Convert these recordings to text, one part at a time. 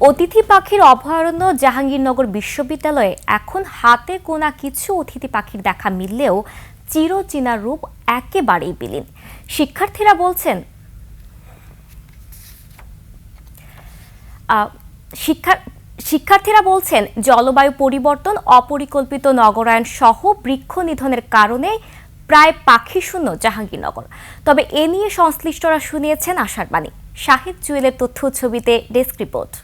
অতিথি পাখির অভয়ারণ্য জাহাঙ্গীরনগর বিশ্ববিদ্যালয়ে এখন হাতে কোনা কিছু অতিথি পাখির দেখা মিললেও চিরচেনা রূপ একেবারেই বিলীন। শিক্ষার্থীরা বলছেন শিক্ষার্থীরা বলছেন, জলবায়ু পরিবর্তন, অপরিকল্পিত নগরায়ন সহ বৃক্ষ নিধনের কারণে প্রায় পাখি শূন্য জাহাঙ্গীরনগর। তবে এ নিয়ে সংশ্লিষ্টরা শুনিয়েছেন আশার বাণী। শাহিদ জুয়েলের তথ্য ছবিতে ডেস্ক রিপোর্ট।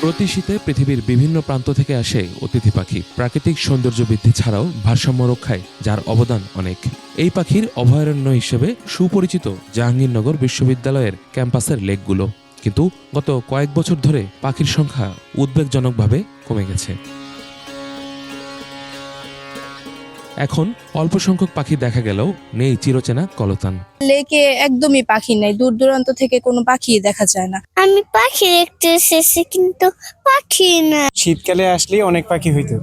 প্রতি শীতে পৃথিবীর বিভিন্ন প্রান্ত থেকে আসে অতিথি পাখি। প্রাকৃতিক সৌন্দর্য বৃদ্ধি ছাড়াও ভারসাম্য রক্ষায় যার অবদান অনেক। এই পাখির অভয়ারণ্য হিসেবে সুপরিচিত জাহাঙ্গীরনগর বিশ্ববিদ্যালয়ের ক্যাম্পাসের লেকগুলো। কিন্তু গত কয়েক বছর ধরে পাখির সংখ্যা উদ্বেগজনকভাবে কমে গেছে। এখন অল্প সংখ্যক পাখি দেখা গেলেও নেই চিরচেনা কলতান। লেকে একদমই পাখি নাই দূর দূরান্ত থেকে কোনো পাখি দেখা যায় না। আমি পাখি দেখতে এসেছি কিন্তু পাখি না শীতকালে আসলেই অনেক পাখি হইতো।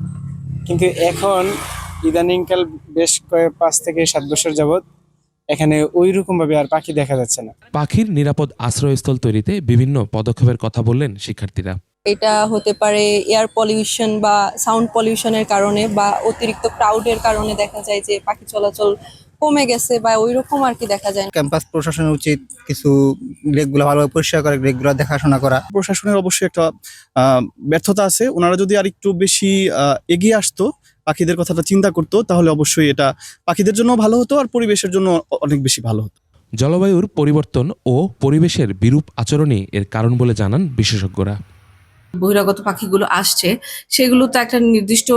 কিন্তু এখন ইদানিংকাল বেশ কয়েক পাঁচ থেকে সাত বছর যাবত এখানে ওই রকম ভাবে আর পাখি দেখা যাচ্ছে না। পাখির নিরাপদ আশ্রয়স্থল তৈরিতে বিভিন্ন পদক্ষেপের কথা বললেন শিক্ষার্থীরা। এটা হতে পারে এয়ার পলিউশন বা সাউন্ড পলিউশনের কারণে বা অতিরিক্ত ক্রাউডের কারণে দেখা যায় যে পাখি চলাচল কমে গেছে বা ওই রকম আর কি দেখা যায় ক্যাম্পাস প্রশাসনের উচিত কিছু লেকগুলো ভালোভাবে পরিষ্কার করে লেকগুলো দেখাশোনা করা। প্রশাসনের অবশ্যই একটা ব্যর্থতা আছে। ওনারা যদি আর একটু বেশি আহ, এগিয়ে আসতো পাখিদের কথাটা চিন্তা করতো তাহলে অবশ্যই এটা পাখিদের জন্য ভালো হতো আর পরিবেশের জন্য অনেক বেশি ভালো হতো। জলবায়ুর পরিবর্তন ও পরিবেশের বিরূপ আচরণই এর কারণ বলে জানান বিশেষজ্ঞরা। বহিরাগত পাখিগুলো আসছে সেগুলো তো একটা নির্দিষ্ট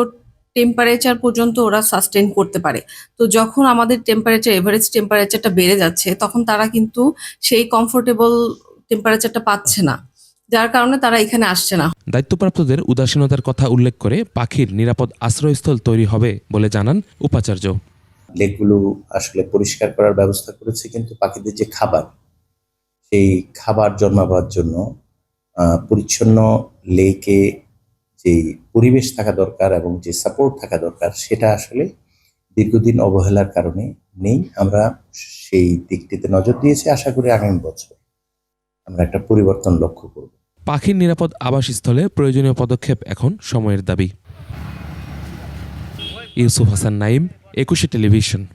টেম্পারেচার পর্যন্ত ওরা সাস্টেন করতে পারে। তো যখন আমাদের টেম্পারেচার এভারেজ টেম্পারেচারটা বেড়ে যাচ্ছে তখন তারা কিন্তু সেই কমফোর্টেবল টেম্পারেচারটা পাচ্ছে না। যার কারণে তারা এখানে আসছে না। দায়িত্বপ্রাপ্তদের উদাসীনতার কথা উল্লেখ করে পাখির নিরাপদ আশ্রয়স্থল তৈরি হবে বলে জানান উপাচার্য। লেকগুলো আসলে পরিষ্কার করার ব্যবস্থা করেছে কিন্তু পাখিদের যে খাবার সেই খাবার জন্মাবার জন্য আহ, পরিচ্ছন্ন লেকে যে পরিবেশ থাকা দরকার এবং যে সাপোর্ট থাকা দরকার, সেটা আসলে দীর্ঘদিন অবহেলার কারণে নেই। আমরা সেই দিকটিতে নজর দিয়েছি। আশা করি আগামী বছর আমরা একটা পরিবর্তন লক্ষ্য করব। পাখির নিরাপদ আবাসস্থলে প্রয়োজনীয় পদক্ষেপ এখন সময়ের দাবি। ইউসুফ হাসান নাইম, একুশে টেলিভিশন।